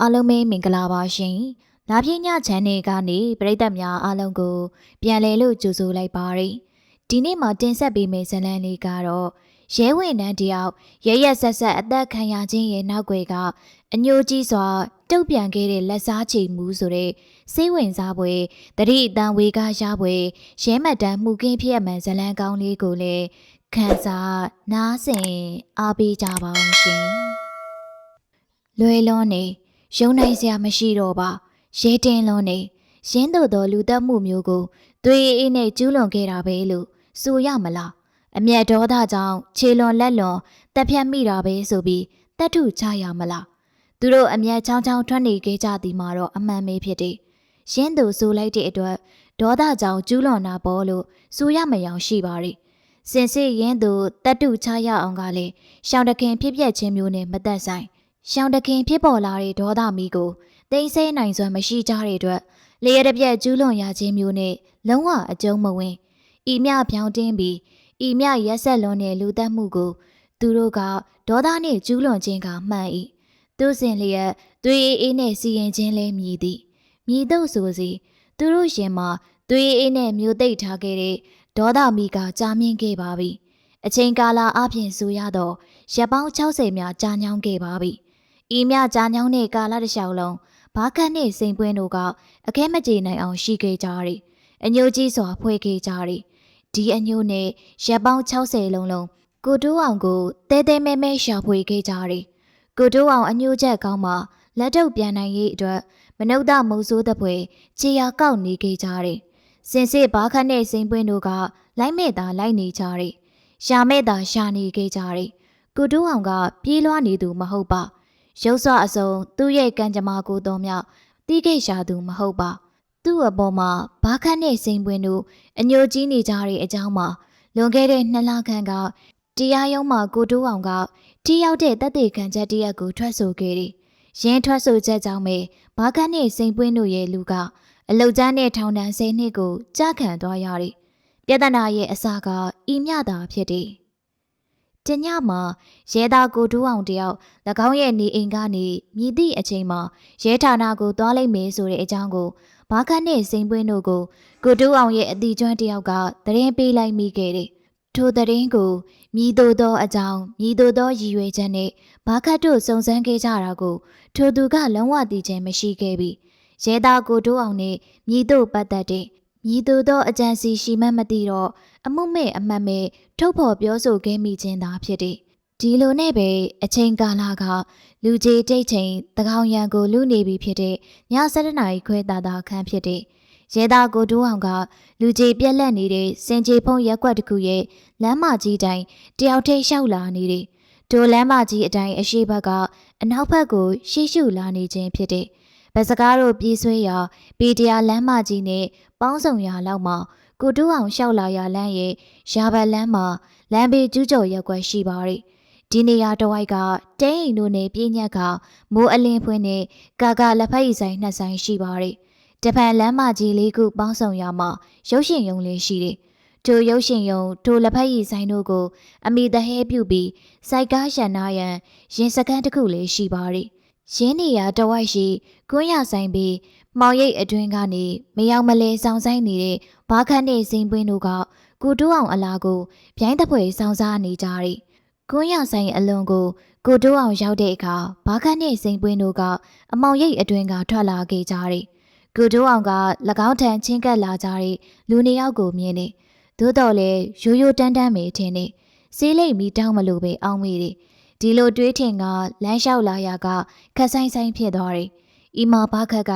အားလုံးပဲမင်္ဂလာပါရှင်။လာပြည့်ညချန်နယ်ကနေပရိသတ်များအားလုံးကို ပြန်လည်လို့ကြိုဆိုလိုက်ပါရစေ။ဒီနေ့မှာတင်ဆက်ပေးမယ့်ဇာတ်လမ်းလေးကတော့ရဲဝင်နှန်းတယောက်ရရက်ဆက်ဆက်အသက်ခံရခြင်းရဲ့နောက်ွယ်ကအညိုကြီးစွာတုတ်ပြန်ခဲ့တဲ့လက်စားချေမှုဆိုတဲ့စိတ်ဝင်စားပွဲတတိအတန်ဝေကရပွဲရဲမှတ်တမ်းမှုကင်းဖြစ်မှန်ဇာတ်လမ်းကောင်းလေးကိုလည်းခန်းစားနားဆင်အားပေးကြပါအောင်ရှင်။လွယ်လွန်းနေ ရုံနိုင်စရာမရှိတော့ပါရဲတင်လွန်းနေရင်းတို့သောလူသက်မှုမျိုးကိုသွေးအေးနဲ့ကျူးလွန်ခဲ့တာပဲလို့ဆိုရမလားအမျက်ဒေါသကြောင့်ခြေလွန်လက်လွန်တက်ဖြတ်မိတာပဲဆိုပြီးတက်ထုချရမလားသူတို့အမျက်ချောင်းချောင်းထွက်နေခဲ့ကြသည်မှာတော့အမှန်ပဲဖြစ်တယ်ရင်းသူဆိုလိုက်တဲ့အတွက်ဒေါသကြောင့်ကျူးလွန်တာပေါ်လို့ဆိုရမယောင်ရှိပါ रे စင်စစ်ရင်းသူတက်ထုချရအောင်ကလည်းရှောင်းတခင်ဖြစ်ပျက်ခြင်းမျိုးနဲ့မသက်ဆိုင် ရှောင်းတခင်ဖြစ်ပေါ်လာတဲ့ဒေါသမီးကိုတိမ်ဆဲနိုင်စွမ်းမရှိကြတဲ့အတွက်လျှက်တစ်ပြက်ကျူးလွန်ရခြင်းမျိုးနဲ့လုံးဝအကျုံးမဝင်ဤမြပြောင်းတင်းပြီးဤမြရက်ဆက်လွန်တဲ့လူသက်မှုကိုသူတို့ကဒေါသနှင့်ကျူးလွန်ခြင်းကမှန်၏သူစဉ်လျက်သွေးအေးအေးနဲ့စီရင်ခြင်းလဲမြည်သည်မြည်တော့ဆိုစီသူတို့ရှင်မှာသွေးအေးနဲ့မျိုးသိပ်ထားခဲ့တဲ့ဒေါသမီးကကြာမြင့်ခဲ့ပါပြီအချိန်ကာလအပြင်ဆိုရတော့ရက်ပေါင်း60များကြာညောင်းခဲ့ပါပြီ ဤမြကြာညောင်းတဲ့ကာလတစ်လျှောက်လုံးဘာခတ်နဲ့စိန်ပွင်းတို့ကအခဲမကြေနိုင်အောင်ရှိခဲ့ကြတယ်အညိုကြီးစွာဖွဲ့ခဲ့ကြတယ်ဒီအညိုနဲ့ရက်ပေါင်း60လုံးလုံးကိုတိုးအောင်ကိုတဲတဲမဲမဲရှာဖွေခဲ့ကြတယ်ကိုတိုးအောင်အညိုချက်ကောင်းမှလက်တော့ပြန်နိုင်ရေးအတွက်မနုဿမုံဆိုးတဲ့ဖွယ်ခြေရာကောက်နေခဲ့ကြတယ်စင်စစ်ဘာခတ်နဲ့စိန်ပွင်းတို့ကလိုက်မဲ့တာလိုက်နေကြတယ်ရှာမဲ့တာရှာနေခဲ့ကြတယ်ကိုတိုးအောင်ကပြေးလွှားနေသူမဟုတ်ပါ ရုပ်စွအစုံသူ့ရဲ့ကံကြမ္မာကိုတော်မြောက်တီးခိတ်ရှာသူမဟုတ်ပါသူ့အပေါ်မှာဘာခတ်နဲ့စိန်ပွင်းတို့အညိုကြီးနေကြတဲ့အကြောင်းမှာလွန်ခဲ့တဲ့နှစ်လခန့်ကတရားရုံးမှာကိုတိုးအောင်ကတီးရောက်တဲ့တပ်တေခံချက်တရက်ကိုထွက်ဆိုခဲ့တယ်။ရင်းထွက်ဆိုချက်ကြောင့်ပဲဘာခတ်နဲ့စိန်ပွင်းတို့ရဲ့လူကအလုတ်ကျန်းတဲ့ထောင်ဒဏ်10နှစ်ကိုကြာခံသွားရတယ်။ပြဿနာရဲ့အစကဤမြတာဖြစ်တယ်။ တညမှာရဲသားကိုတိုးအောင်တယောက်၎င်းရဲ့နေအိမ်ကနေမြည်သည့်အချိန်မှာရဲဌာနကိုသွားလိုက်မယ်ဆိုတဲ့အကြောင်းကိုဘာခတ်နဲ့စိန်ပွင်းတို့ကိုကိုတိုးအောင်ရဲ့အတီကျွမ်းတယောက်ကသတင်းပေးလိုက်မိခဲ့တယ်။ထိုသတင်းကိုမြည်တို့သောအကြောင်းမြည်တို့သောရည်ရွယ်ချက်နဲ့ဘာခတ်တို့စုံစမ်းခဲ့ကြတာကိုထိုသူကလုံးဝသိခြင်းမရှိခဲ့ပြီ။ရဲသားကိုတိုးအောင်နဲ့မြည်တို့ပတ်သက်တဲ့ မြည်တို့သောအကြံစီရှိမှမသိတော့အမှုမဲ့အမှတ်မဲ့ထုတ်ဖော်ပြောဆိုခဲ့မိခြင်းသာဖြစ်တယ်။ဒီလိုနဲ့ပဲအချိန်ကာလကလူကြီးတိတ်ချိန်တကောင်ရံကိုလူနေပြီဖြစ်တဲ့ည7:00နာရီခွဲတာတာခန့်ဖြစ်တဲ့ရဲသားကိုတိုးအောင်ကလူကြီးပြက်လက်နေတဲ့စင်ကြီးဖုံးရက်ွက်တစ်ခုရဲ့လမ်းမကြီးတိုင်းတယောက်တည်းလျှောက်လာနေတယ်။ဒိုလမ်းမကြီးအတိုင်းအရှိဘက်ကအနောက်ဘက်ကိုရှေ့ရှုလာနေခြင်းဖြစ်တဲ့ ဗစကားတို့ပြေးဆွဲရာပီတရာလမ်းမကြီးနဲ့ပေါင်းစုံရာလောက်မှာကိုတိုးအောင်လျှောက်လာရလမ်းရဲ့ရာဘတ်လမ်းမှာလမ်းဘေးကျူးကျော်ရက်ွက်ရှိပါရဲ့ဒီနေရာတစ်ဝိုက်ကတဲအိမ်တို့နဲ့ပြင်းညက်ကမိုးအလင်းဖွင့်နဲ့ကာကာလက်ဖက်ရည်ဆိုင်နှစ်ဆိုင်ရှိပါရဲ့တပန်လမ်းမကြီးလေးခုပေါင်းစုံရမှာရုပ်ရှင်ရုံလေးရှိတယ်ထိုရုပ်ရှင်ရုံထိုလက်ဖက်ရည်ဆိုင်တို့ကို အမိတဟဲပြုတ်ပြီးစိုက်ကားရန်နာရန်ရင်စကန်းတစ်ခုလေးရှိပါရဲ့ ရင်းနေရတဝိုက်ရှိကွန်းရဆိုင်ပြီးမောင်ရိပ်အတွင်းကနေမယောင်မလဲစောင်းဆိုင်နေတဲ့ဘာခန့်နဲ့စိန်ပွင်းတို့ကကိုတိုးအောင်အလားကိုပြိုင်းတပွဲစောင်းစားနေကြတယ်။ကွန်းရဆိုင်အလွန်ကိုကိုတိုးအောင်ရောက်တဲ့အခါဘာခန့်နဲ့စိန်ပွင်းတို့ကအမောင်ရိပ်အတွင်းကထွက်လာခဲ့ကြတယ်။ကိုတိုးအောင်က၎င်းထံချင်းကပ်လာကြတဲ့လူနှစ်ယောက်ကိုမြင်နေ။သို့တော်လည်းရိုးရိုးတန်းတန်းပဲထင်နေ။စေးလိမ့်မီတောင်းမလို့ပဲအောင်းမိတယ်။ ဒီလိုတွေးထင်ကလမ်းလျှောက်လာရကခက်ဆိုင်ဆိုင်ဖြစ်သွားတယ်။ဤမှာဘာခက်က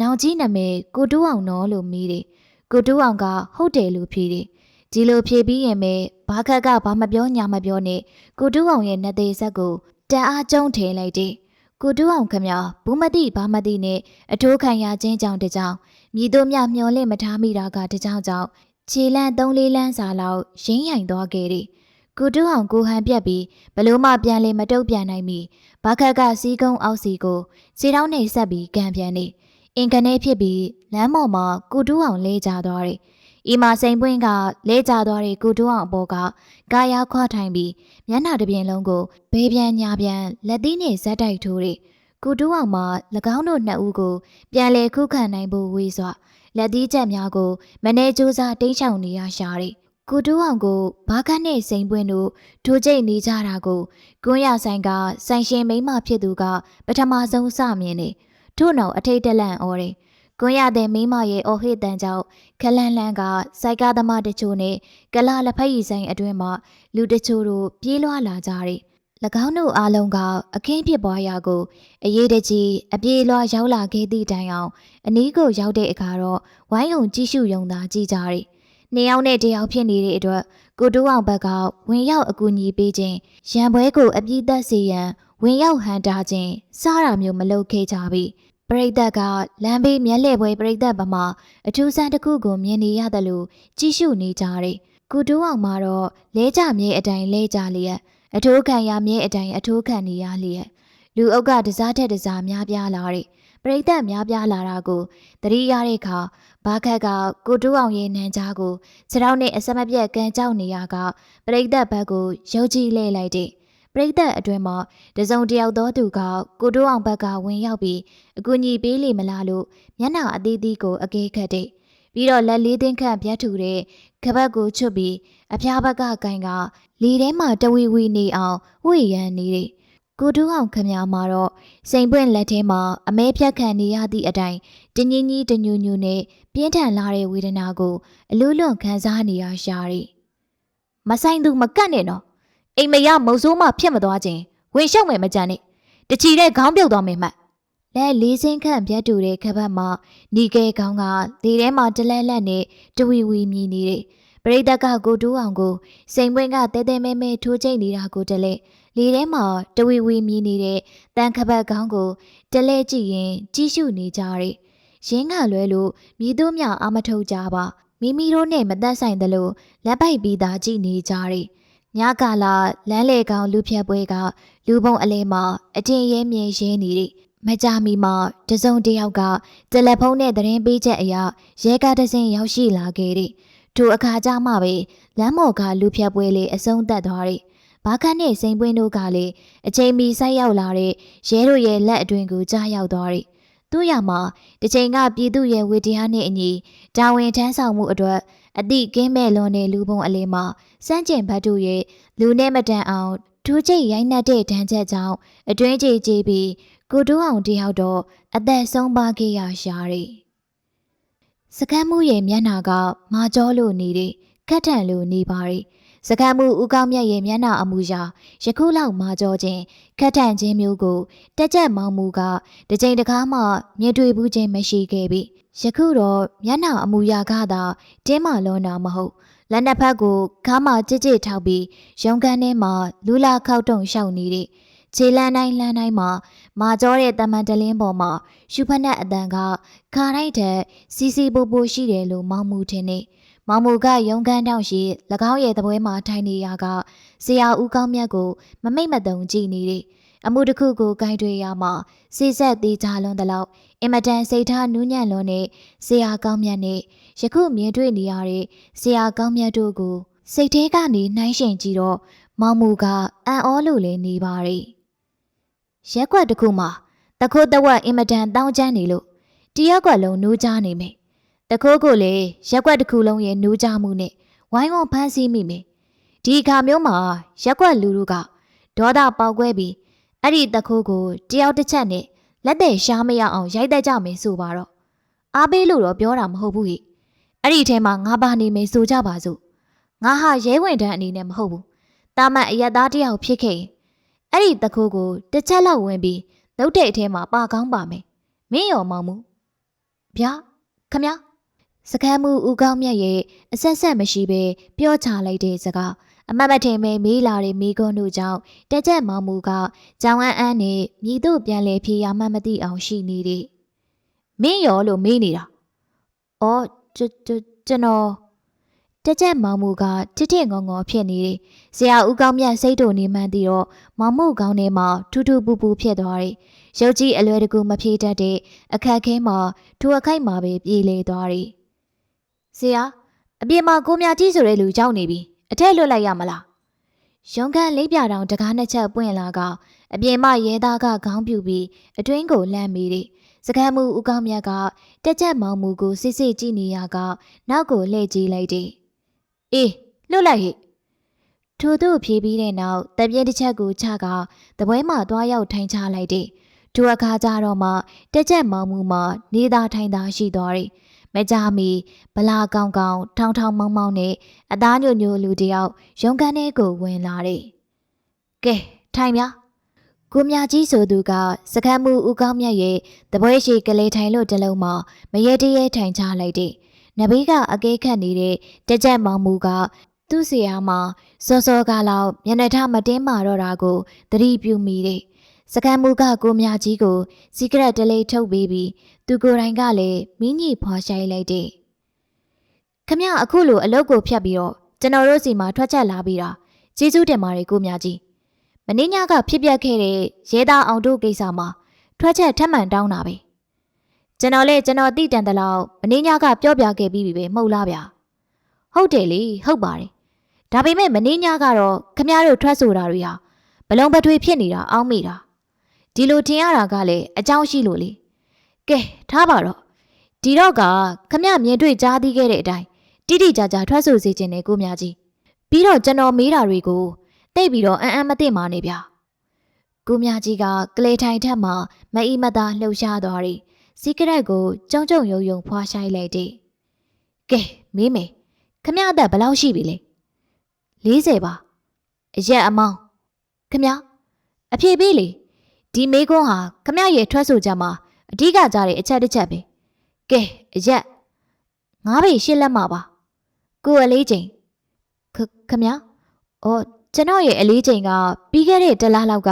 နောင်ကြီးနာမည်ကိုတူးအောင်နော်လို့မိတယ်။ကိုတူးအောင်ကဟုတ်တယ်လို့ဖြေတယ်။ဒီလိုဖြေပြီးရင်ပဲဘာခက်ကဘာမပြောညာမပြောနဲ့ကိုတူးအောင်ရဲ့နှသေးဆက်ကိုတန်အားကျုံထည့်လိုက်တယ်။ကိုတူးအောင်ခမဘူးမတိဘာမတိနဲ့အထိုးခံရခြင်းကြောင့်တကြောင်မြည်တို့မြမျောလင့်မထားမိတာကတကြောင်ကြောင့်ခြေလန့်၃လေးလန်းစာလောက်ရင်းရိုင်သွားခဲ့တယ်။ ကိုတူးအောင်ကိုဟန်ပြက်ပြီးဘလို့မှပြန်လေမတုတ်ပြန်နိုင်မီဘာခက်ကစီးကုန်းအောက်စီကိုခြေထောက်နဲ့ဆက်ပြီးကန်ပြန်နေအင်ကနေဖြစ်ပြီးလမ်းပေါ်မှာကိုတူးအောင်လဲကျသွားတယ်။ဤမှာစိန်ပွင့်ကလဲကျသွားတဲ့ကိုတူးအောင်အပေါ်ကကာယာခွာထိုင်ပြီးမျက်နှာတစ်ပြင်လုံးကိုဘေးပြန်ညာပြန်လက်သီးနဲ့ဇက်တိုက်ထိုးတယ်။ကိုတူးအောင်မှ၎င်းတို့နှစ်ဦးကိုပြန်လည်ခုခံနိုင်ဖို့ဝေးစွာလက်သီးချက်များကိုမနေကြိုးစားတင်းချောင်နေရရှာတယ် ကိုတူးအောင်ကိုဘာခတ်နဲ့စိန်ပွင့်တို့ထိုးကျိတ်နေကြတာကိုကွန်းရဆိုင်ကဆိုင်ရှင်မိန်းမဖြစ်သူက ပထမဆုံးစမြင်နေထို့နောက်အထိတ်တလန့်ဩတယ်ကွန်းရတဲ့မိန်းမရဲ့အော်ဟစ်တန်ကြောင့်ခလန်းလန်းကစိုက်ကားသမားတချို့နဲ့ကလာလက်ဖက်ရည်ဆိုင်အတွင်းမှာလူတချို့တို့ပြေးလွှားလာကြတယ်၎င်းတို့အားလုံးကအခင်းဖြစ်ပွားရာကိုအရေးတကြီးအပြေးလွှားရောက်လာခဲ့သည့်တိုင်အောင်အနီးကိုရောက်တဲ့အခါတော့ဝိုင်းုံကြည့်ရှုယုံသာကြည့်ကြတယ်။ နှစ်ယောက်နဲ့တယောက်ဖြစ်နေတဲ့အတွက်ကိုတိုးအောင်ဘက်ကဝင်ရောက်အကူအညီပေးခြင်းရံပွဲကိုအပြည့်သက်စေရန်ဝင်ရောက်ဟန်တာခြင်းစားတာမျိုးမလုပ်ခဲ့ကြပြီ။ပရိသတ်ကလမ်းဘေးမျက်လှည့်ပွဲပရိသတ်ပမာအထူးဆန်းတစ်ခုကိုမြင်နေရတယ်လို့ကြည့်ရှုနေကြတယ်။ကိုတိုးအောင်မှာတော့လဲကြမြေအတိုင်းလဲကြလျက်အထိုးခံရမြဲအတိုင်းအထိုးခံနေရလျက်လူအုပ်ကတစားတဲ့တစားများပြားလာတဲ့ ပရိသတ်များပြားလာတာကိုသတိရတဲ့အခါဘာခက်ကကိုတူးအောင်ရဲ့နန်းကြားကိုခြေထောက်နဲ့အစမပြတ်ကန်ကြောက်နေရကပရိသတ်ဘက်ကိုရုပ်ကြည့်လဲလိုက်တဲ့ပရိသတ်အတွင်းမှာတစုံတယောက်သောသူကကိုတိုးအောင်ဘက်ကဝင်ရောက်ပြီးအကူအညီပေးလိမ့်မလားလို့မျက်နှာအသေးသေးကိုအကဲခတ်တဲ့ပြီးတော့လက်လေးသိန်းခန့်ပြတ်ထူတဲ့ခပတ်ကိုချွတ်ပြီးအဖျားဘက်ကကင်ကလေထဲမှာတဝီဝီနေအောင်ဝှေ့ရန်နေတဲ့ ကိုတူးအောင်ခမများမှာတော့စိန်ပွင့်လက်ထဲမှာအမဲဖြတ်ခံနေရသည့်အတိုင်းတငင်းကြီးတညူညူနဲ့ပြင်းထန်လာတဲ့ဝေဒနာကိုအလူးလွန်ခံစားနေရရှာတယ်။မဆိုင်သူမကတ်နဲ့နော်။အိမ်မရမုံဆိုးမှဖြစ်မသွားခြင်းဝင်ရှုံမယ်မကြမ်းနဲ့။တချီတဲ့ခေါင်းပြုတ်သွားမယ်မှတ်။လက်လေးစင်းခန့်ပြတ်တူတဲ့ခပတ်မှာနီကဲကောင်းကလေထဲမှာတလက်လက်နဲ့တဝီဝီမြည်နေတဲ့ပရိသတ်ကကိုတူးအောင်ကိုစိန်ပွင့်ကတဲတဲမဲမဲထိုးချိတ်နေတာကိုတလဲ လေထဲမှာတဝီဝီမြည်နေတဲ့တန်ခပတ်ကောင်းကိုတလဲကြည့်ရင်ကြီးရှုနေကြတယ်။ရင်းကလွဲလို့မြည်သူမြအာမထုတ်ကြပါမိမိတို့နဲ့မသက်ဆိုင်သလိုလက်ပိုက်ပြီးသားကြည့်နေကြတယ်။ညကာလာလမ်းလေကောင်လူဖြတ်ပွဲကလူပုံအလဲမှာအတင်ရဲမြဲရဲနေတယ်။မကြမီမှာတစုံတယောက်ကတယ်လီဖုန်းနဲ့သတင်းပေးချက်အရရဲကားတစ်စင်းရောက်ရှိလာခဲ့တယ်။ထိုအခါကျမှပဲလမ်းမော်ကလူဖြတ်ပွဲလေးအဆုံးသတ်သွားတယ်။ ဘာခန့်နဲ့စိန်ပွင့်တို့ကလည်းအချိန်မီဆိုက်ရောက်လာတဲ့ရဲတို့ရဲ့လက်အတွင်ကိုကြားရောက်သွားတယ်။သူ့ရမှာတစ်ချိန်ကပြည်သူရဲ့ဝေတရားနဲ့အညီတာဝန်ထမ်းဆောင်မှုအတွက်အသည့်ကင်းမဲ့လွန်တဲ့လူပုံအလေးမှာစန့်ကျင်ဘတ်တို့ရဲ့လူနဲ့မတန်အောင်ထူးချိတ်ရိုင်းနှက်တဲ့ဒဏ်ချက်ကြောင့်အတွင်းကြေကြေးပြီးကိုတိုးအောင်တယောက်တော့အသက်ဆုံးပါခဲ့ရရှာတယ်။စကမ်းမှုရဲ့မျက်နှာကမာကြောလို့နေတဲ့ခက်ထန်လို့နေပါတယ်။ စကမ်းမှုဦးကောင်းမြတ်ရဲ့မျက်နှာအမူအရာယခုလောက်မာကြောခြင်းခက်ထန်ခြင်းမျိုးကိုတက်ကြက်မောင်းမှုကတစ်ချိန်တစ်ခါမှမြင်တွေ့ဘူးခြင်းမရှိခဲ့ပြီ။ယခုတော့မျက်နှာအမူအရာကသာတင်းမာလွန်တာမဟုတ်လက်နှစ်ဖက်ကိုခါမှကြစ်ကြစ်ထောက်ပြီးရုံကန်ထဲမှာလူလာခောက်တုံရှောက်နေတဲ့ခြေလန်းတိုင်းလှမ်းတိုင်းမှာမာကြောတဲ့တမန်တလင်းပေါ်မှာရှုဖက်နဲ့အတန်ကခါတိုင်းတဲ့စီစီပိုပိုရှိတယ်လို့မောင်မှုထင်နေ မောင်မူကရုံကန်းတောင်ရှိ၎င်းရဲ့တပွဲမှာထိုင်နေရကဆရာဦးကောင်းမြတ်ကိုမမိတ်မတုံကြည့်နေတယ်အမှုတစ်ခုကိုဂိုင်းတွေရမှာစီဆက်သေးချလွန်တလောက်အင်မတန်စိတ်ထားနူးညံ့လွန်တဲ့ဆရာကောင်းမြတ်နဲ့ယခုမြင်တွေ့နေရတဲ့ဆရာကောင်းမြတ်တို့ကိုစိတ်ထဲကနေနှိုင်းရှင်ကြည့်တော့မောင်မူကအံ့ဩလို့လည်းနေပါရဲ့ရက်ွက်တစ်ခုမှာတခိုးတဝက်အင်မတန်တောင်းကျမ်းနေလို့တရက်ွက်လုံးနိုးကြားနေမယ် တခိုးကိုလေရက်ွက်တစ်ခုလုံးရဲ့နိုးကြားမှုနဲ့ဝိုင်းဝန်းဖမ်းဆီးမိမယ်ဒီအခါမျိုးမှာရက်ွက်လူလူကဒေါသပေါက်ကွဲပြီးအဲ့ဒီတခိုးကိုတယောက်တစ်ချက်နဲ့လက်တဲ့ရှားမရအောင်ရိုက်တတ်ကြမယ်ဆိုပါတော့အားပေးလို့တော့ပြောတာမဟုတ်ဘူးဟိအဲ့ဒီထဲမှာငါပါနေမယ်ဆိုကြပါစို့ငါဟာရဲဝင်တန်းအနေနဲ့မဟုတ်ဘူးတာမန်အရက်သားတယောက်ဖြစ်ခဲ့ရင်အဲ့ဒီတခိုးကိုတစ်ချက်လောက်ဝင်ပြီးလုတ်တဲ့အထဲမှာပါကောင်းပါမယ်မင်းရောမောင်မူဗျာခမ စကမ်းမှုဦးကောင်းမြတ်ရဲ့အဆက်ဆက်မရှိဘဲပြောချလိုက်တဲ့စကားအမတ်မထင်ပဲမေးလာတဲ့မိကွန်းတို့ကြောင့်တက်ကြက်မောင်မူကကြောင်အန်းအန်းနဲ့မြည်တို့ပြန်လဲဖြေရမှမသိအောင်ရှိနေတယ်မင်းရောလို့မေးနေတာ။အော်ကျွန်ကျွန်တော်တက်ကြက်မောင်မူကတစ်တစ်ငုံငေါဖြစ်နေတယ်။ဆရာဦးကောင်းမြတ်စိတ်တို့နေမှန်းသိတော့မောင်မူကောင်းထဲမှာထူးထူးပူပူဖြစ်သွားတယ်။ရုပ်ကြီးအလွယ်တကူမဖြေတတ်တဲ့အခက်ခဲမှာထူအခိုက်မှာပဲပြေးလေသွားတယ်။ ဆရာအပြင်မှာကိုမြကြီးဆိုတဲ့လူကြောက်နေပြီအထက်လွတ်လိုက်ရမလားရုံကန်လေးပြတောင်တကားနှစ်ချက်ပွင့်လာကအပြင်မရဲသားကခေါင်းပြူပြီးအတွင်းကိုလှမ်းမိတယ်စကမ်းမှုဦးကောင်းမြတ်ကတက်ချက်မောင်မူကိုစစ်စစ်ကြည့်နေရကနောက်ကိုလှည့်ကြည့်လိုက်တယ်အေးလွတ်လိုက်ဟိထို့သူဖြေးပြီးတဲ့နောက်တပြင်းတစ်ချက်ကိုချကတပွဲမှသွားရောက်ထိုင်ချလိုက်တယ်ထိုအခါကျတော့မှတက်ချက်မောင်မူမှနေသားထိုင်သားရှိသွားတယ် မကြမီဗလာကောင်းကောင်းထောင်းထောင်းမောင်းမောင်းနဲ့အသားညိုညိုလူတယောက်ရုံကန်ထဲကိုဝင်လာတယ်။ကဲထိုင်ဗျာ။ကိုမြကြီးဆိုသူကစကမ်းမှုဦးကောင်းမြတ်ရဲ့တပွဲရှိကလေးထိုင်လို့တလုံးမှမရဲတရဲထိုင်ချလိုက်တယ်။နဘေးကအကဲခတ်နေတဲ့တက်ကြက်မောင်မူကသူ့ဆရာမစောစောကလောက်မျက်နှာထားမတင်းမာတော့တာကိုသတိပြုမိတယ်။စကမ်းမှုကကိုမြကြီးကိုစီကရက်တလေးထုတ်ပေးပြီး သူကိုယ်တိုင်ကလည်းမိညိဖွာရှိုင်းလိုက်တဲ့ခမရအခုလိုအလုပ်ကိုဖြတ်ပြီးတော့ကျွန်တော်တို့စီမှာထွက်ချက်လာပြီးတာကျေးဇူးတင်ပါတယ်ကိုမြကြီးမင်းညကဖြစ်ပျက်ခဲ့တဲ့ရဲသားအောင်တို့ကိစ္စမှာထွက်ချက်ထပ်မံတောင်းတာပဲကျွန်တော်လည်းကျွန်တော်သိတန်တယ်လို့မင်းညကပြောပြခဲ့ပြီးပြီပဲမဟုတ်လားဗျာဟုတ်တယ်လေဟုတ်ပါတယ်ဒါပေမဲ့မင်းညကတော့ခမရတို့ထွက်ဆိုတာတွေဟာဘလုံးပထွေးဖြစ်နေတာအောင်းမိတာဒီလိုထင်ရတာကလည်းအကြောင်းရှိလို့လေ ကဲထားပါတော့ဒီတော့ကခမရမြင်တွေ့ကြားသိခဲ့တဲ့အတိုင်းတိတိကျကျထွက်ဆိုစေခြင်းနဲ့ကိုမြကြီးပြီးတော့ကျွန်တော်မေးတာတွေကိုတိတ်ပြီးတော့အံ့အံ့မသိမှနေဗျာကိုမြကြီးကကလေးထိုင်ထက်မှမအီမသာလှုပ်ရှားသွားရီစီကရက်ကိုကြုံကြုံယုံယုံဖွာရှိုင်းလိုက်တဲ့ကဲမေးမယ်ခမရအသက်ဘယ်လောက်ရှိပြီလဲ40ပါအရက်အမောင်းခမရအဖြေပေးလေဒီမေးခွန်းဟာခမရရဲ့ထွက်ဆိုချက်မှာ အဓိကကြတဲ့အချက်တစ်ချက်ပဲကဲအရက်ငါးပေရှစ်လက်မှာပါကိုအလေးချိန်ခခမအော်ကျွန်တော်ရဲ့အလေးချိန်ကပြီးခဲ့တဲ့တလားလောက်က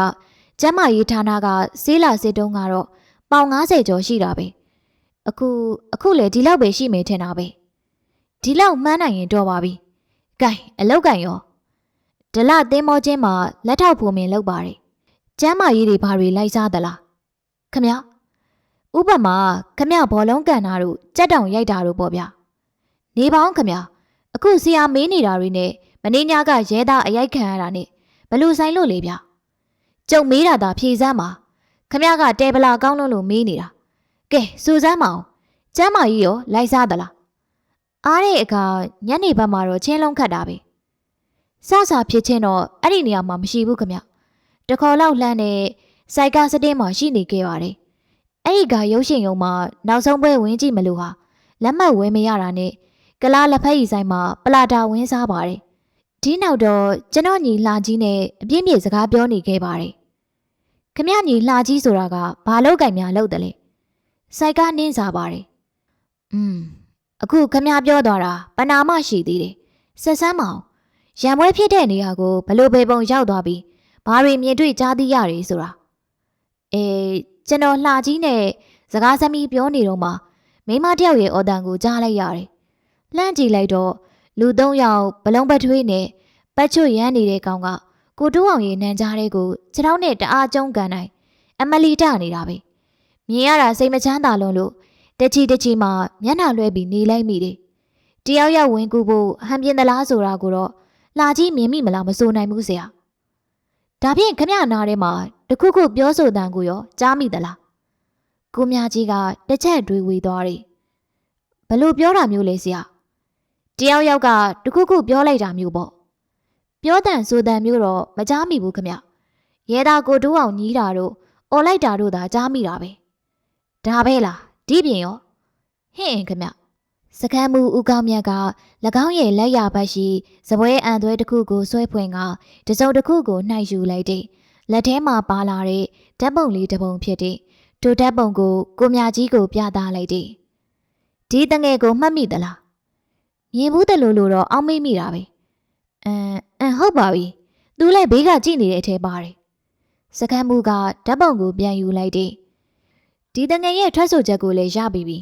ကျမ်းမာရေးဌာနကဆေးလာစစ်တုံးကတော့ပေါင်90ကျော်ရှိတာပဲအခုအခုလေဒီလောက်ပဲရှိမယ်ထင်တာပဲဒီလောက်မှန်းနိုင်ရင်တော့ပါပြီကဲအလောက်ကင်ရောဒလသင်းမောချင်းမှာလက်ထောက်ဖို့မင်းလောက်ပါတယ်ကျမ်းမာရေးတွေဘာတွေလိုက်စားသလားခမ ဥပမာခမဘောလုံးကန်တာတို့ကြက်တောင်ရိုက်တာတို့ပေါ့ဗျာနေပေါင်းခမအခုဆရာမေးနေတာတွေနဲ့မင်းညာကရဲသားအရိုက်ခံရတာနဲ့ဘလို့ဆိုင်လို့လေဗျကြုံမေးတာသာဖြေစမ်းပါခမကတဲပလာကောင်းလို့လို့မေးနေတာကဲစူစမ်းမအောင်ကျမ်းမာကြီးရောလိုက်စားသလားအားတဲ့အခါညနေဘက်မှာတော့ချင်းလုံးခတ်တာပဲစစဖြစ်ချင်းတော့အဲ့ဒီနေရာမှာမရှိဘူးခမတခေါ်လောက်လှမ်းတဲ့စိုက်ကစတင်းမှာရှိနေခဲ့ပါတယ် အဲ့ဒီကရုပ်ရှင်ရုံမှာနောက်ဆုံးပွဲဝင်ကြည့်မလို့ဟာလက်မှတ်ဝယ်မရတာနဲ့ကလားလက်ဖက်ရည်ဆိုင်မှာပလာတာဝင်းစားပါတယ်ဒီနောက်တော့ကျွန်တော်ညီလှကြီးနဲ့အပြင်းပြေစကားပြောနေခဲ့ပါတယ်ခမညီလှကြီးဆိုတာကဘာလို့ကြိုင်များလုပ်တယ်လဲစိုက်ကနင်းစားပါတယ်อืมအခုခမပြောသွားတာပနာမရှိသေးတယ်ဆက်ဆန်းမအောင်ရံပွဲဖြစ်တဲ့နေရာကိုဘလို့ပေပုံရောက်သွားပြီးဘာတွေမြင်တွေ့ကြားသိရတယ်ဆိုတာအေး ကျွန်တော်လှကြီးနဲ့စကားသမီးပြောနေတော့မှမိမတယောက်ရဲ့အော်တန်ကိုကြားလိုက်ရတယ်။လှမ်းကြည့်လိုက်တော့လူသုံးယောက်ဘလုံးပထွေးနဲ့ပတ်ချွတ်ရမ်းနေတဲ့ကောင်ကကိုတူးအောင်ရဲ့နန်းကြားတဲ့ကိုခြေထောက်နဲ့တအားကျုံကန်နိုင်အမလီတနေတာပဲ။မြင်ရတာစိတ်မချမ်းသာလွန်းလို့တချီတချီမှမျက်နှာလွှဲပြီးနေလိုက်မိတယ်။တယောက်ယောက်ဝင်ကူဖို့ဟန်ပြင်းသလားဆိုတာကိုတော့လာကြီးမြင်မိမလားမစိုးနိုင်ဘူးဆရာ။ ဒါဖြင့်ခမရနာထဲမှာတခုခုပြောဆိုတန်ကိုရောကြားမိသလားကိုမြကြီးကတစ်ချက်တွေးဝေသွားတယ်ဘလို့ပြောတာမျိုးလဲဆရာတယောက်ယောက်ကတခုခုပြောလိုက်တာမျိုးပေါ့ပြောတန်ဆိုတန်မျိုးတော့မကြားမိဘူးခမရဲသားကိုတိုးအောင်ညီးတာတို့អော်လိုက်တာတို့သာကြားမိတာပဲဒါပဲလားဒီပြင်ရောဟင့်ခမ စကမ်းမှုဦးကောင်းမြတ်က၎င်းရဲ့လက်ရဘက်ရှိစပွဲအံသွဲတစ်ခုကိုဆွဲဖွင့်ကတစုံတစ်ခုကိုနှိုက်ယူလိုက်တဲ့လက်ထဲမှာပါလာတဲ့ဓာတ်ပုံလေးတစ်ပုံဖြစ်တဲ့ထိုဓာတ်ပုံကိုကိုမြကြီးကိုပြသလိုက်တယ်ဒီတငယ်ကိုမှတ်မိသလားမြင်ဘူးတယ်လို့လို့တော့အောက်မေ့မိတာပဲအမ်အမ်ဟုတ်ပါပြီသူလည်းဘေးကကြည့်နေတဲ့အထဲပါတယ်စကမ်းမှုကဓာတ်ပုံကိုပြန်ယူလိုက်တယ်ဒီတငယ်ရဲ့ထွက်ဆိုချက်ကိုလည်းရပြီပြီ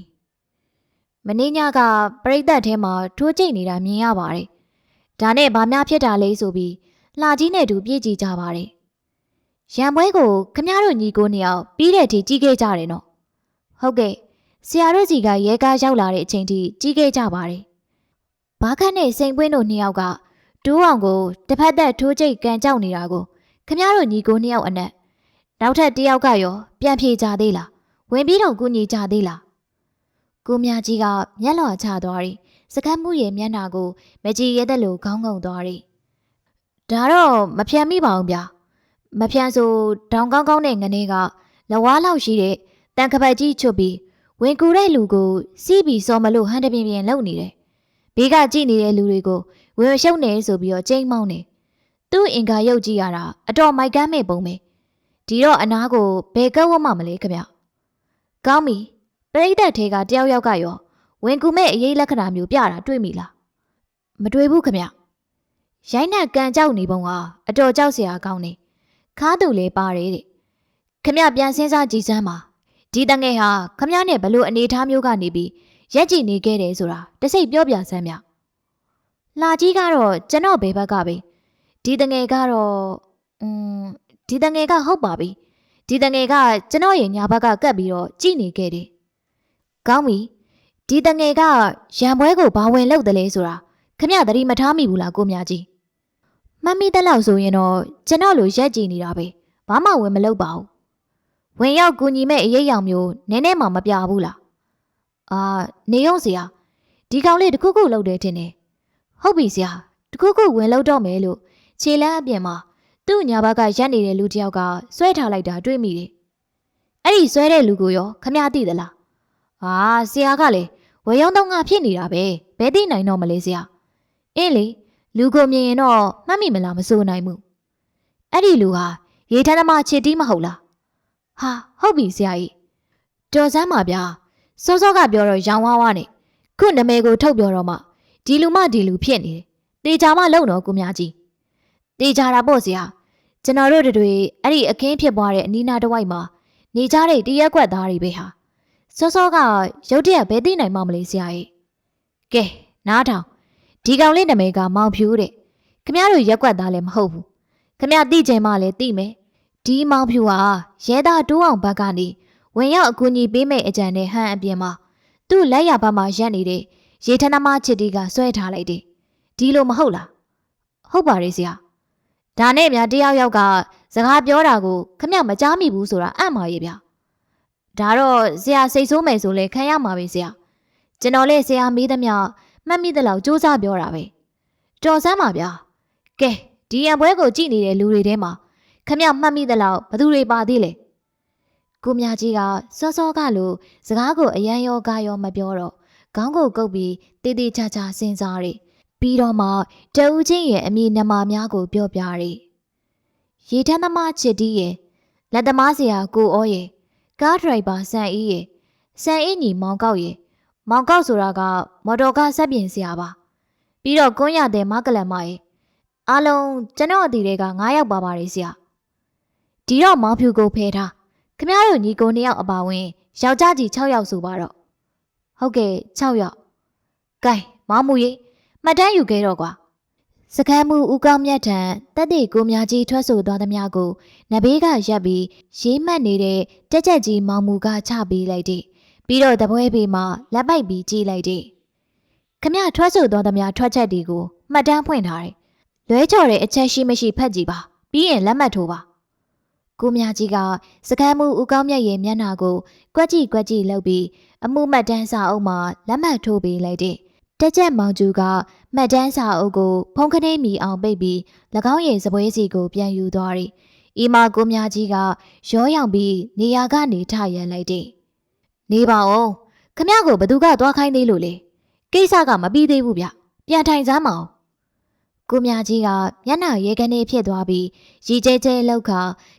မင်းညကပြိသက်ထဲမှာထိုးကျိတ်နေတာမြင်ရပါတယ်ဒါနဲ့ဘာများဖြစ်တာလဲဆိုပြီးလှကြီးနဲ့တူပြေးကြည့်ကြပါတယ်ရံပွဲကိုခမည်းတော်ညီကိုနှစ်ယောက်ပြီးတဲ့အထိကြီးခဲ့ကြတယ်နော်ဟုတ်ကဲ့ဆရာတို့ကြီးကရဲကားရောက်လာတဲ့အချိန်ထိကြီးခဲ့ကြပါတယ်ဘာခန့်နဲ့စိန်ပွင်းတို့နှစ်ယောက်ကဒတိုးအောင်ကိုတစ်ဖက်သက်ထိုးကြိတ်ကန်ကြောက်နေတာကိုခမရတို့ညီကိုနှစ်ယောက်အနက်နောက်ထပ်တစ်ယောက်ကရောပြန်ပြေကြသေးလားဝင်ပြီးတော့ကူညီကြသေးလား ကိုမြကြီးကမျက်လွှာချသွားပြီးစကတ်မှုရဲ့မျက်နှာကိုမကြည်ရဲတဲ့လိုခေါင်းငုံသွားပြီးဒါတော့မဖြန်မိပါဘူးဗျာမဖြန်ဆိုဒေါင်ကောင်းကောင်းတဲ့ငနေကလဝါလောက်ရှိတဲ့တန်ခပတ်ကြီးချွတ်ပြီးဝင်ကူတဲ့လူကိုစီးပြီးစော်မလို့ဟန်တပြင်းပြင်းလုံနေတယ်ဘေးကကြည့်နေတဲ့လူတွေကိုဝင်ရှုပ်နေဆိုပြီးတော့ကျိန်းမောင်းနေသူ့အင်္ကာရုပ်ကြည့်ရတာအတော်မိုက်ကမ်းမဲ့ပုံပဲဒီတော့အနာကိုဘယ်ကဝတ်မှမလဲခဗျကောင်းပြီ ပရိသတ်ထဲကတယောက်ယောက်ကရောဝင်ကူမဲ့အရေးလက္ခဏာမျိုးပြတာတွေ့မိလားမတွေ့ဘူးခဗျရိုင်းနှက်ကန်ကြောက်နေပုံကအတော်ကြောက်စရာကောင်းနေခါတူလေးပါတယ်တဲ့ခမပြန်စင်းစားကြည့်စမ်းပါဒီတငယ်ဟာခမနဲ့ဘလို့အနေထားမျိုးကနေပြီးရက်ကြည့်နေခဲ့တယ်ဆိုတာတစိတ်ပြောပြစမ်းမြလာကြီးကတော့ကျွန်တော်ဘယ်ဘက်ကပဲဒီတငယ်ကတော့อืมဒီတငယ်ကဟုတ်ပါပြီဒီတငယ်ကကျွန်တော်ရဲ့ညာဘက်ကကပ်ပြီးတော့ကြည့်နေခဲ့တယ် ကောင်းပြီဒီတငယ်ကရံပွဲကိုဘာဝင်လောက်တယ်လဲဆိုတာခမသတိမထားမိဘူးလားကိုမြကြီးမှတ်မိတဲ့လောက်ဆိုရင်တော့ကျွန်တော်လိုရက်ကြည့်နေတာပဲဘာမှဝင်မလုပ်ပါဘူးဝင်ရောက်ကူညီမဲ့အရေးရောင်မျိုးနည်းနည်းမှမပြဘူးလားအာနေရုံစရာဒီကောင်လေးတခုခုလုပ်တယ်ထင်တယ်ဟုတ်ပြီဆရာတခုခုဝင်လောက်တော့မယ်လို့ခြေလမ်းအပြင်မှာသူ့ညာဘက်ကရက်နေတဲ့လူတစ်ယောက်ကဆွဲထားလိုက်တာတွေ့မိတယ်အဲ့ဒီဆွဲတဲ့လူကိုရောခမသိသလား အာဆရာကလည်းဝေယုံတော့ငါဖြစ်နေတာပဲဘယ်သိနိုင်တော့မလဲဆရာအင်းလေလူကိုမြင်ရင်တော့မှတ်မိမလားမစိုးနိုင်ဘူးအဲ့ဒီလူဟာရေထမ်းသမားချစ်တီးမဟုတ်လားဟာဟုတ်ပြီဆရာကြီးတော်စမ်းပါဗျာစောစောကပြောတော့ရောင်ဝါးဝါနဲ့ခုနမဲကိုထုတ်ပြောတော့မှဒီလူမဒီလူဖြစ်နေတယ်တေချာမလုံတော့ကိုများကြီးတေချာတာပေါ့ဆရာကျွန်တော်တို့တွေအဲ့ဒီအခင်းဖြစ်ပွားတဲ့အနီးနားတစ်ဝိုက်မှာနေကြတဲ့တရက်ကွက်သားတွေပဲဟာ စောစောကရုတ်တရက်ဘဲသိနိုင်မှမလဲဆရာကြီးကဲနားထောင်ဒီကောင်လေးနာမည်ကမောင်ဖြူတဲ့ခမရတို့ရက်ကွက်သားလည်းမဟုတ်ဘူးခမရသိချင်မှလည်းသိမယ်ဒီမောင်ဖြူဟာရဲသားတိုးအောင်ဘက်ကနေဝင်ရောက်အကူအညီပေးမဲ့အကြံနဲ့ဟန်အပြင်မှာသူ့လက်ရဘက်မှာရက်နေတဲ့ရေထနမချစ်တီကဆွဲထားလိုက်တယ်ဒီလိုမဟုတ်လားဟုတ်ပါရဲ့ဆရာဒါနဲ့များတယောက်ယောက်ကစကားပြောတာကိုခမမကြားမိဘူးဆိုတာအံ့ပါရဲ့ဗျ ဒါတော့ဆရာစိတ်ဆိုးမယ်ဆိုလဲခံရမှာပဲဆရာကျွန်တော်လည်းဆရာမေးသမျှမှတ်မိသလောက်စူးစမ်းပြောတာပဲတော်စမ်းပါဗျာကဲဒီရံပွဲကိုကြည့်နေတဲ့လူတွေထဲမှာခမမှတ်မိသလောက်ဘသူတွေပါသေးလဲကိုမြကြီးကစောစောကလိုစကားကိုအယံရောကားရောမပြောတော့ခေါင်းကိုကုပ်ပြီးတေးသေးချာချာစဉ်းစားရပြီးတော့မှတဦးချင်းရဲ့အမိနမများကိုပြောပြရရေထမ်းသမားချစ်တီးရဲ့လက်သမားဆရာကိုဩရဲ့ ကားဒရိုက်ဘာဆန်အေးရဲ့ဆန်အေးညီမောင်ကောက်ရဲ့မောင်ကောက်ဆိုတာကမော်တော်ကားဆက်ပြင်ဆရာပါပြီးတော့ကွန်းရတဲ့မကလန်မရဲ့အားလုံးကျွန်တော်အတီတွေက9ယောက်ပါပါတယ်ဆရာဒီတော့မောင်ဖြူကိုဖယ်ထားခမရတို့ညီကို2ယောက်အပါဝင်ယောက်ျားကြီး6ယောက်ဆိုပါတော့ဟုတ်ကဲ့6ယောက်ကဲမောင်မူကြီးမှတ်တမ်းယူခဲ့တော့ကွာ စကမ်းမှုဦးကောင်းမြတ်ထံတက်တဲ့ကိုများကြီးထွက်ဆိုသွားသမျှကိုနဘေးကရပ်ပြီးရေးမှတ်နေတဲ့တက်ချက်ကြီးမောင်မူကချပေးလိုက်တဲ့ပြီးတော့တပွဲပေမှာလက်ပိုက်ပြီးကြည့်လိုက်တဲ့ခမထွက်ဆိုသွားသမျှထွက်ချက်တွေကိုမှတ်တမ်းဖွင့်ထားတယ်လွဲချော်တဲ့အချက်ရှိမရှိဖတ်ကြည့်ပါပြီးရင်လက်မှတ်ထိုးပါကိုမြကြီးကစကမ်းမှုဦးကောင်းမြတ်ရဲ့မျက်နှာကိုကွက်ကြည့်ကွက်ကြည့်လှုပ်ပြီးအမှုမှတ်တမ်းစာအုပ်မှာလက်မှတ်ထိုးပေးလိုက်တဲ့တက်ချက်မောင်ကျူက မှတ်တမ်းစာအုပ်ကိုဖုံးခနေမီအောင်ပိတ်ပြီး၎င်းရဲ့စပွဲစီကိုပြန်ယူသွားတယ်။အီမာကိုမြကြီးကရောရောင်ပြီးနေရာကနေထရန်လိုက်တဲ့။နေပါဦး။ခမကိုဘသူကသွားခိုင်းသေးလို့လေ။ကိစ္စကမပြီးသေးဘူးဗျ။ပြန်ထိုင်စမ်းမအောင်။ကိုမြကြီးကမျက်နှာရဲကနေဖြစ်သွားပြီးရီကျဲကျဲလောက်က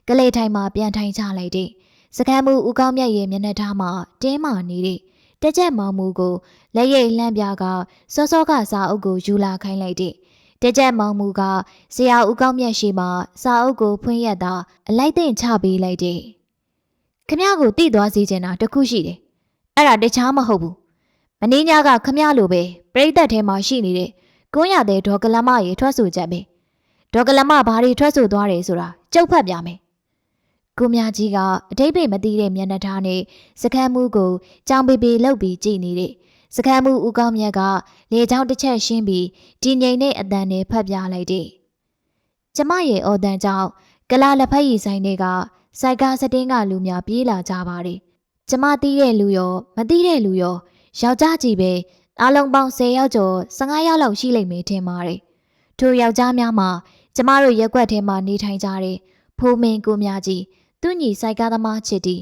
ကလေးထိုင်မှာပြန်ထိုင်ချလိုက်တဲ့။စကမ်းမှုဦးကောင်းမြတ်ရဲ့မျက်နှာထားမှာတင်းမာနေတဲ့ တက်ချက်မောင်မူကိုလက်ရိပ်လှမ်းပြကစောစောကစာအုပ်ကိုယူလာခိုင်းလိုက်တဲ့တက်ချက်မောင်မူကဆရာဦးကောင်းမြတ်ရှိမှစာအုပ်ကိုဖွင့်ရတာအလိုက်သိမ့်ချပေးလိုက်တဲ့ခမကိုတိသွားစေချင်တာတခုရှိတယ်အဲ့ဒါတခြားမဟုတ်ဘူးမင်းညာကခမလိုပဲပြိသက်ထဲမှာရှိနေတဲ့ကွန်းရတဲ့ဒေါ်ကလမရေထွက်ဆိုချက်ပဲဒေါ်ကလမဘာတွေထွက်ဆိုသွားတယ်ဆိုတာကြုတ်ဖတ်ပြမယ် ကိုမြကြီးကအတိတ်ပဲမသိတဲ့မျက်နှာထားနဲ့စကမ်းမှုကိုကြောင်ပေပေလှုပ်ပြီးကြည်နေတဲ့စကမ်းမှုဦးကောင်းမြတ်ကလေချောင်းတစ်ချက်ရှင်းပြီးဒီငိမ်တဲ့အတန်နဲ့ဖတ်ပြလိုက်တယ်။ကျမရဲ့အော်တန်ကြောင့်ကလာလက်ဖက်ရည်ဆိုင်တွေကစိုက်ကားစတင်းကလူများပြေးလာကြပါတယ်။ကျမတီးတဲ့လူရောမတီးတဲ့လူရောယောက်ျားကြီးပဲအားလုံးပေါင်း10ယောက်ကျော်15ယောက်လောက်ရှိလိမ့်မယ်ထင်ပါတယ်။ထိုယောက်ျားများမှာကျမတို့ရက်ွက်ထဲမှာနေထိုင်ကြတဲ့ဖိုးမင်းကိုများကြီး သူညီစိုက်ကားသမားချစ်တီ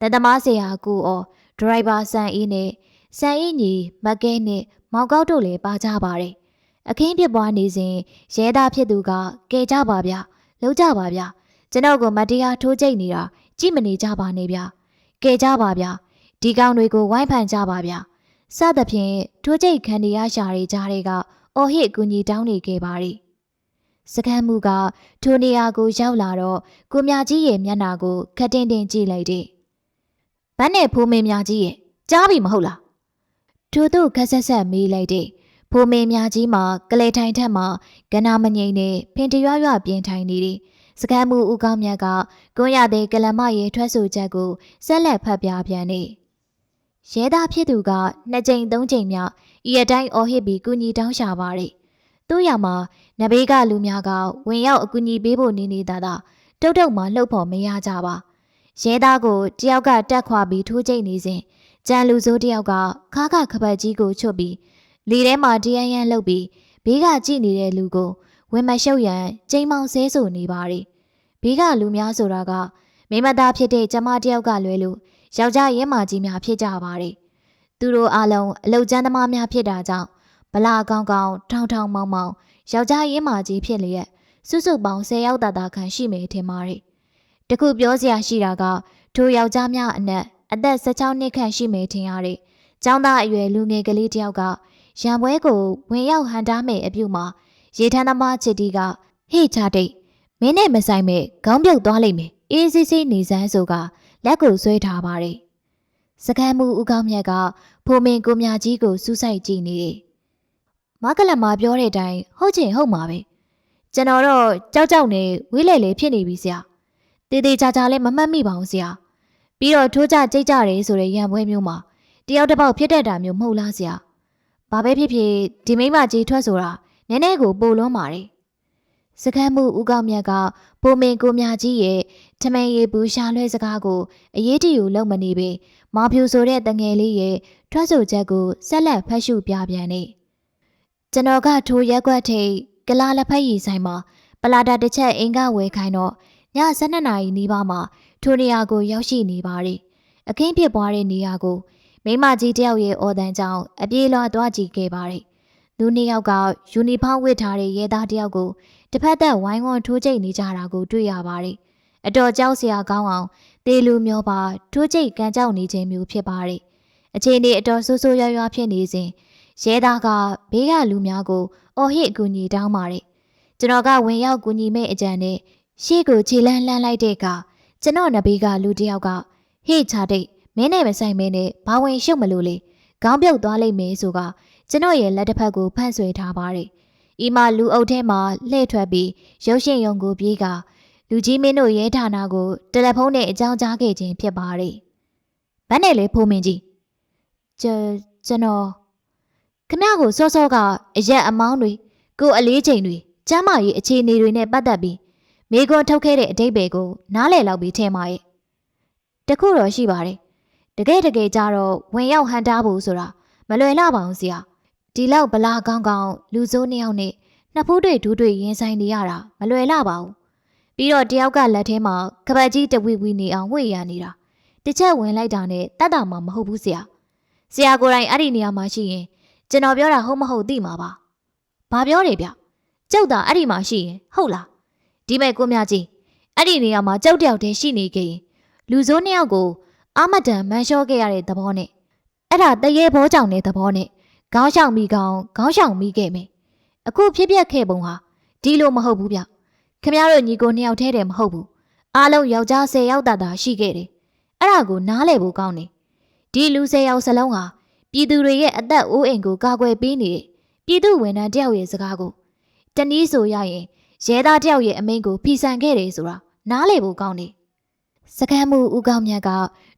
တန်သမားဆရာကူအော်ဒရိုက်ဘာဆန်အေးနဲ့ဆန်အေးညီမကဲနဲ့မောင်ကောက်တို့လည်းပါကြပါတယ်။အခင်းပြပွားနေစဉ်ရဲသားဖြစ်သူကကဲကြပါဗျ။လှုပ်ကြပါဗျ။ကျွန်တော်ကမတရားထိုးကြိတ်နေတာကြည့်မနေကြပါနဲ့ဗျ။ကဲကြပါဗျ။ဒီကောင်တွေကိုဝိုင်းဖန်ကြပါဗျ။စသဖြင့်ထိုးကြိတ်ခံရရှာတွေကြားတွေကအော်ဟစ်အကူကြီးတောင်းနေခဲ့ပါတယ်။ စကမ်းမှုကထိုနေရာကိုရောက်လာတော့ကိုမြကြီးရဲ့မျက်နှာကိုခက်တင်တင်ကြည့်လိုက်တယ်။ဗန်းနဲ့ဖိုးမင်းမြကြီးရဲ့ကြားပြီမဟုတ်လား။ထို့သူခက်ဆက်ဆက်မေးလိုက်တယ်။ဖိုးမင်းမြကြီးမှာကလေးထိုင်ထက်မှာကနာမငိမ့်နဲ့ဖင်တရွရွပြင်းထိုင်နေတယ်။စကမ်းမှုဦးကောင်းမြတ်ကကွန်းရတဲ့ကလမရဲ့ထွက်ဆိုချက်ကိုဆက်လက်ဖတ်ပြပြန်နေ။ရဲသားဖြစ်သူကနှစ်ကြိမ်သုံးကြိမ်မြောက်ဤအတိုင်းအော်ဟစ်ပြီးကုညီတောင်းရှာပါတယ်။ သူ့ရမှာနဘေးကလူများကဝင်ရောက်အကူအညီပေးဖို့နေနေတာသာတုတ်တုတ်မှလှုပ်ဖို့မရကြပါရဲသားကိုတယောက်ကတက်ခွာပြီးထိုးကျိတ်နေစဉ်ကြံလူစိုးတယောက်ကခါခခပတ်ကြီးကိုချွတ်ပြီးလေထဲမှာတရရန်လှုပ်ပြီးဘေးကကြည့်နေတဲ့လူကိုဝင်မရှုပ်ရန်ကျိန်မောင်ဆဲဆူနေပါရီဘေးကလူများဆိုတာကမိမသားဖြစ်တဲ့ကျမတယောက်ကလွဲလို့ယောက်ျားရဲမာကြီးများဖြစ်ကြပါရီသူတို့အလုံးအလုတ်ကျန်းသမားများဖြစ်တာကြောင့် ဗလာကောင်းကောင်းထောင်ထောင်မောင်မောင်ယောက်ျားရင်းမာကြီးဖြစ်လျက်စုစုပေါင်း10ယောက်တာတာခန့်ရှိမယ်ထင်ပါတယ်။တခုပြောစရာရှိတာကထိုယောက်ျားများအနက်အသက်16နှစ်ခန့်ရှိမယ်ထင်ရတဲ့ចောင်းသားအရွယ်လူငယ်ကလေးတယောက်ကရံပွဲကိုဝင်ရောက်ဟန်တားမယ်အပြုမှာရေထမ်းသမားချစ်တီကဟေ့ချတိတ်မင်းနဲ့မဆိုင်မဲ့ခေါင်းပြုတ်သွားလိမ့်မယ်အေးစစ်စစ်နေစမ်းဆိုကလက်ကိုဆွဲထားပါတယ်။စကမ်းမှုဦးကောင်းမြတ်ကဖိုမင်ကိုမြကြီးကိုစူးစိုက်ကြည့်နေတယ် မကလမာပြောတဲ့အတိုင်းဟုတ်ချင်ဟုတ်မှာပဲကျွန်တော်တော့ကြောက်ကြောက်နေဝေးလေလေဖြစ်နေပြီဆရာတေးသေးချာချာလည်းမမှတ်မိပါဘူးဆရာပြီးတော့ထိုးကြကြိတ်ကြတယ်ဆိုတဲ့ရံပွဲမျိုးမှာတယောက်တစ်ပေါက်ဖြစ်တတ်တာမျိုးမဟုတ်လားဆရာဘာပဲဖြစ်ဖြစ်ဒီမိမကြီးထွက်ဆိုတာနည်းနည်းကိုပိုလွန်းပါတယ်စကမ်းမှုဦးကောင်းမြတ်ကပုံမင်ကိုမြကြီးရဲ့ထမင်းရည်ဘူးရှာလွဲစကားကိုအရေးတယူလုံမနေပေမောင်ဖြူဆိုတဲ့တငယ်လေးရဲ့ထွက်ဆိုချက်ကိုဆက်လက်ဖတ်ရှုပြပြန်နေ။ ကျွန်တော်ကထိုရက်ွက်ထိတ်ကလာလက်ဖက်ရည်ဆိုင်မှာပလာတာတစ်ချက်အင်္ဂဝယ်ခိုင်းတော့ည12နာရီနီးပါးမှာထိုနေရာကိုရောက်ရှိနေပါတယ်။အခင်းဖြစ်ပွားတဲ့နေရာကိုမိမကြီးတယောက်ရဲ့အော်တန်ကြောင့်အပြေးလွှာသွားကြည့်ခဲ့ပါတယ်။လူနှစ်ယောက်ကယူနီဖောင်းဝတ်ထားတဲ့ရဲသားတယောက်ကိုတစ်ဖက်သက်ဝိုင်းဝန်းထိုးကျိတ်နေကြတာကိုတွေ့ရပါတယ်။အတော်ကြောက်စရာကောင်းအောင်တေလူမျိုးပါထိုးကျိတ်ကန်ကြောက်နေခြင်းမျိုးဖြစ်ပါတယ်။အချိန်ဒီအတော်ဆိုးဆိုးရွားရွားဖြစ်နေစဉ် ရဲသားကဘေးကလူများကိုအော်ဟစ်အကူအညီတောင်းပါတယ်ကျွန်တော်ကဝင်ရောက်ကူညီမဲ့အကြံနဲ့ရှေ့ကိုခြေလန်းလှမ်းလိုက်တဲ့အခါကျွန်တော်နဘေးကလူတစ်ယောက်ကဟေ့ချတိတ်မင်းနဲ့မဆိုင်မင်းနဲ့ဘာဝင်ရှုပ်မလို့လေခေါင်းပြုတ်သွားလိမ့်မယ်ဆိုကကျွန်တော်ရဲ့လက်တစ်ဖက်ကိုဖန့်ဆွဲထားပါတယ်။ဤမှာလူအုပ်ထဲမှာလှည့်ထွက်ပြီးရုပ်ရှင်ရုံကိုပြေးကလူကြီးမင်းတို့ရဲဌာနကိုတယ်လီဖုန်းနဲ့အကြောင်းကြားခဲ့ခြင်းဖြစ်ပါတယ်။ဗန်းနဲ့လေဖိုးမင်းကြီးကျကျွန်တော် ခမကိုစောစောကအရက်အမောင်းတွေကိုအလေးချိန်တွေကျမ်းမာရေးအခြေအနေတွေနဲ့ပတ်သက်ပြီးမိကွန်းထုတ်ခဲ့တဲ့အတိတ်ပဲကိုနားလည်လောက်ပြီးထင်ပါရဲ့တခုတော့ရှိပါတယ်တကယ်တကယ်ကြတော့ဝင်ရောက်ဟန်တားဖို့ဆိုတာမလွယ်လှပါဘူးဆရာဒီလောက်ဗလာကောင်းကောင်းလူစိုးနှစ်ယောက်နဲ့နှစ်ဖူးတွေဒူးတွေရင်ဆိုင်နေရတာမလွယ်လှပါဘူးပြီးတော့တယောက်ကလက်ထဲမှာကပတ်ကြီးတဝီဝီနေအောင်ဝှေ့ရနေတာတစ်ချက်ဝင်လိုက်တာနဲ့တတ်တာမှမဟုတ်ဘူးဆရာဆရာကိုယ်တိုင်အဲ့ဒီနေရာမှာရှိရင် ကျွန်တော်ပြောတာဟုတ်မဟုတ်သိမှာပါ။ဘာပြောတယ်ဗျ။ကျုပ်သာအဲ့ဒီမှာရှိရင်ဟုတ်လား။ဒီမဲ့ကိုမြကြီးအဲ့ဒီနေရာမှာကျုပ်တယောက်တည်းရှိနေခဲ့ရင်လူစိုးနှစ်ယောက်ကိုအာမတန်မန်လျှော့ခဲ့ရတဲ့သဘောနဲ့အဲ့ဒါတရေဘောကြောင့်တဲ့သဘောနဲ့ခေါင်းဆောင်မိကောင်ခေါင်းဆောင်မိခဲ့မယ်။အခုဖြစ်ပျက်ခဲ့ပုံဟာဒီလိုမဟုတ်ဘူးဗျ။ခင်ဗျားတို့ညီကိုနှစ်ယောက်တည်းတည်းမဟုတ်ဘူး။အားလုံးယောက်ျား၁၀ယောက်တာတာရှိခဲ့တယ်။အဲ့ဒါကိုနားလည်ဖို့ကောင်းတယ်။ဒီလူ၁၀ယောက်စလုံးဟာ ပြည်သူတွေရဲ့အသက်အိုးအိမ်ကိုကာကွယ်ပေးနေတဲ့ပြည်သူဝန်ထမ်းတယောက်ရဲ့စကားကိုတနည်းဆိုရရင်ရဲသားတယောက်ရဲ့အမိန့်ကိုဖီဆန်ခဲ့တယ်ဆိုတာနားလည်ဖို့ကောင်းတယ်။စကမ်းမှုဦးကောင်းမြတ်က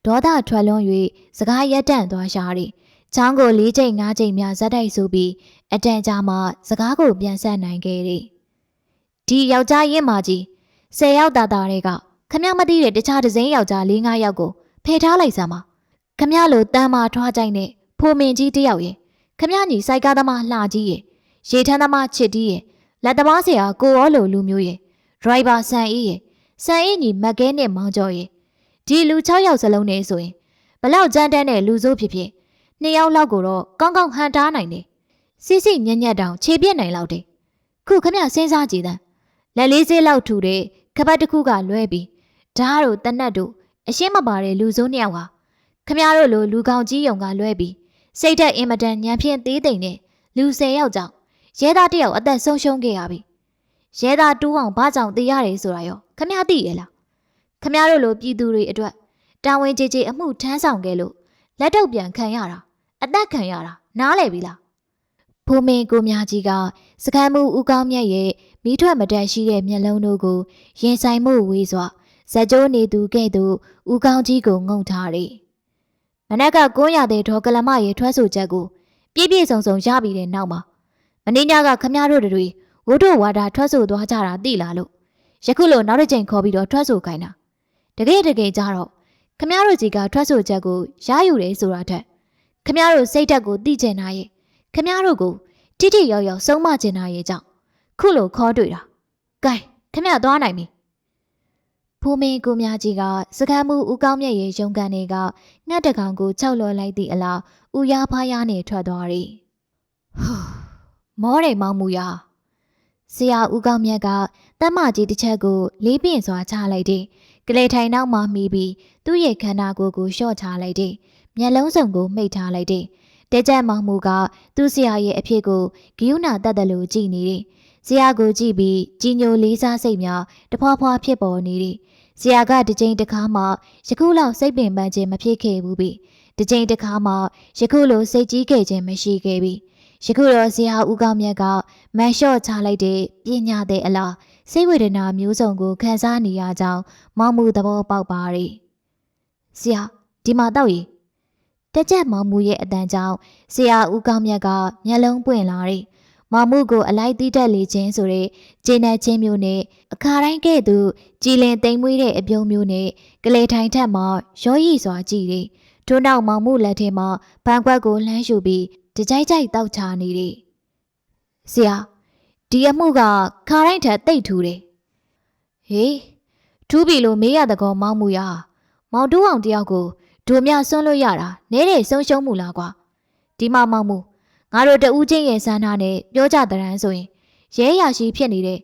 ဒေါသထွက်လွန်၍စကားရက်တန့်သွားရှာတယ်ချောင်းကို၄ချိန်၅ချိန်များဇက်တိုက်ဆိုပြီးအတန်ကြာမှစကားကိုပြန်ဆက်နိုင်ခဲ့တယ်။ဒီယောက်ျားရင်းမာကြီး၁၀ယောက်သားသားတွေကခမရမသိတဲ့တခြားဒဇင်းယောက်ျား၄၅ယောက်ကိုဖယ်ထားလိုက်စမ်းပါ။ခမရလိုတမ်းမာထွားကြိုက်တဲ့ ဖိုမင်ကြီးတယောက်ရဲ့ခမရညီစိုက်ကားသမားလှကြီးရဲ့ရေထမ်းသမားချစ်တီးရဲ့လက်သမားဆရာကိုရောလိုလူမျိုးရဲ့ဒရိုင်ဘာဆန်အေးရဲ့ဆန်အေးညီမက်ကဲနဲ့မောင်ကျော်ရဲ့ဒီလူ6ယောက်စလုံးနဲ့ဆိုရင်ဘလောက်ကြမ်းတမ်းတဲ့လူစိုးဖြစ်ဖြစ်နှစ်ယောက်လောက်ကိုတော့ကောင်းကောင်းဟန်တားနိုင်တယ်စစ်စစ်ညံ့ညက်တောင်ခြေပြက်နိုင်လောက်တယ်ခုခမစဉ်းစားကြည့်တဲ့လက်လေးစေးလောက်ထူတဲ့ခပတ်တစ်ခုကလွဲပြီးဓာတ်တို့တနတ်တို့အရှင်းမပါတဲ့လူစိုးနှစ်ယောက်ဟာခမတို့လိုလူကောင်ကြီးယုံကလွဲပြီး စိတ်သက်အင်မတန်ညံဖြင့်သေးတိမ်တဲ့လူ၁၀ယောက်ကြောင့်ရဲသားတစ်ယောက်အသက်ဆုံးရှုံးခဲ့ရပြီရဲသားတူးအောင်ဘာကြောင့်တေးရတယ်ဆိုတာရောခမသိရဲ့လားခမတို့လိုပြည်သူတွေအတွက်တာဝန်ကျေကျေအမှုထမ်းဆောင်ခဲ့လို့လက်တော့ပြန်ခံရတာအသက်ခံရတာနားလည်ပြီလားဖိုးမင်းကိုမြကြီးကစကမ်းမှုဦးကောင်းမြတ်ရဲ့မိထွက်မတန်ရှိတဲ့မျက်လုံးတို့ကိုရင်ဆိုင်မှုဝေးစွာဇက်ကျိုးနေသူကဲ့သို့ဦးကောင်းကြီးကိုငုံထားတယ်။ မနက်က900တဲ့ဒေါ်ကလမရဲ့ထွက်ဆိုချက်ကိုပြည့်ပြည့်စုံစုံရပြီးတဲ့နောက်မှာမင်းညကခမရတို့တွေဝုဒ္ဓဝါဒထွက်ဆိုသွားကြတာသိလားလို့ယခုလိုနောက်တစ်ချိန်ခေါ်ပြီးတော့ထွက်ဆိုခိုင်းတာတကယ်တကယ်ကြတော့ခမရတို့ကြီးကထွက်ဆိုချက်ကိုရယူတယ်ဆိုတာထက်ခမရတို့စိတ်ဓာတ်ကိုသိကျင်တာရဲ့ခမရတို့ကိုတိတိယောက်ယောက်ဆုံးမကျင်တာရဲ့ကြောင့်ခုလိုခေါ်တွေ့တာကဲခမရသွားနိုင်ပြီ ဖိုးမင်းကိုမြကြီးကစကမ်းမှုဦးကောင်းမြတ်ရဲ့ရုံကန်တွေကငှက်တကောင်ကိုခြောက်လော်လိုက်သည့်အလားဦးရဖားရနဲ့ထွက်သွားတယ်မောတယ်မောင်မူရဆရာဦးကောင်းမြတ်ကတမကြီးတစ်ချက်ကိုလေးပြင်းစွာချလိုက်တယ်ကလေးထိုင်နောက်မှမိပြီးသူ့ရဲ့ခန္ဓာကိုယ်ကိုလျှော့ချလိုက်တယ်မျက်လုံးစုံကိုမှိတ်ထားလိုက်တယ်တဲကြက်မောင်မူကသူ့ဆရာရဲ့အဖြစ်ကိုဂိယူနာတတ်တယ်လို့ကြည်နေတယ် ဆရာကိုကြည့်ပြီးကြီးညိုလေးစားစိတ်များတဖွာဖွာဖြစ်ပေါ်နေတယ်ဆရာကတစ်ချိန်တစ်ခါမှယခုလောက်စိတ်ပင်ပန်းခြင်းမဖြစ်ခဲ့ဘူးပြီတစ်ချိန်တစ်ခါမှယခုလိုစိတ်ကြီးခဲ့ခြင်းမရှိခဲ့ပြီယခုတော့ဆရာဦးကောင်းမြတ်ကမန်လျှော့ချလိုက်တဲ့ပညာတဲ့အလားစိတ်ဝေဒနာမျိုးစုံကိုခံစားနေရကြောင်းမောင်မူသဘောပေါက်ပါရယ်ဆရာဒီမှာတော့ရီတက်ကြက်မောင်မူရဲ့အတန်ကြောင့်ဆရာဦးကောင်းမြတ်ကမျက်လုံးပွင့်လာတယ် မောင်မှုကိုအလိုက်တီးတက်လေခြင်းဆိုတဲ့ဂျင်းနဲ့ချင်းမျိုးနဲ့အခါတိုင်းကဲ့သို့ကြည်လင်သိမ်မွေးတဲ့အပြုံးမျိုးနဲ့ကလေးထိုင်ထက်မှရောရည်စွာကြည်တယ်။ထို့နောက်မောင်မှုလက်ထဲမှာဘန်ကွက်ကိုလှမ်းယူပြီးတကြိုက်ကြိုက်တောက်ချနေတယ်။ဆရာဒီအမှုကခါတိုင်းထက်တိတ်ထူတယ်။ဟေးထူးပြီလို့မေးရတဲ့ကောမောင်မှုရမောင်တူးအောင်တယောက်ကိုဒိုမြဆွန်းလို့ရတာနဲတဲ့ဆုံးရှုံးမှုလားကွာဒီမှာမောင်မှု ငါတို့တဦးချင်းရဲ့စံထားနဲ့ပြောကြတဲ့ရန်ဆိုရင်ရဲရရှိဖြစ်နေတဲ့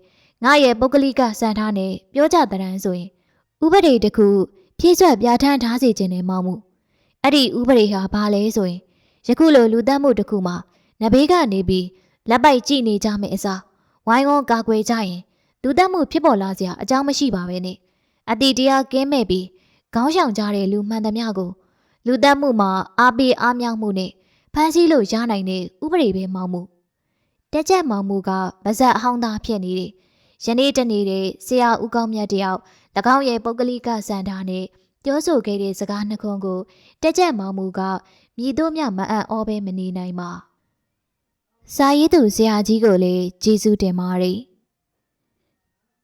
ငါရဲ့ပုဂ္ဂလိကစံထားနဲ့ပြောကြတဲ့ရန်ဆိုရင်ဥပဒေတစ်ခုဖြည့်ဆွက်ပြဋ္ဌာန်းထားစေခြင်းနဲ့မောင်းမှုအဲ့ဒီဥပဒေဟာဘာလဲဆိုရင်ယခုလိုလူသက်မှုတစ်ခုမှာနဘေးကနေပြီးလက်ပိုက်ကြည့်နေကြမယ့်အစားဝိုင်းဝန်းကာကွယ်ကြရင်လူသက်မှုဖြစ်ပေါ်လာစရာအကြောင်းမရှိပါပဲနဲ့အတီတရားကင်းမဲ့ပြီးခေါင်းဆောင်ကြတဲ့လူမှန်သမျှကိုလူသက်မှုမှာအားပေးအားမြောက်မှုနဲ့ ဖမ်းဆီးလို့ရနိုင်တဲ့ဥပဒေပဲမောင်းမှုတက်ကြက်မောင်းမှုကဗဇက်အဟောင်းသားဖြစ်နေတယ်ယနေ့တနေ့တဲ့ဆရာဦးကောင်းမြတ်တယောက်၎င်းရဲ့ပုဂ္ဂလိကစံထားနဲ့ပြောဆိုခဲ့တဲ့စကားနှခုကိုတက်ကြက်မောင်းမှုကမြည်တို့မြမအံ့ဩပဲမနေနိုင်ပါစာရေးသူဆရာကြီးကိုလည်းကျေးဇူးတင်ပါတယ်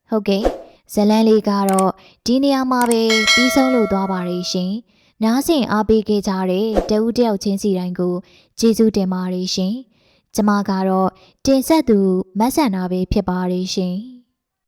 ဟုတ်ကဲ့ဇလန်းလေးကတော့ဒီနေရာမှာပဲပြီးဆုံးလို့သွားပါရရှင် နားဆင်အားပေးခဲ့ကြတဲ့တဦးတယောက်ချင်းစီတိုင်းကိုကျေးဇူးတင်ပါတယ်ရှင်ကျမကတော့တင်ဆက်သူမတ်ဆန်နာပဲဖြစ်ပါတယ်ရှင်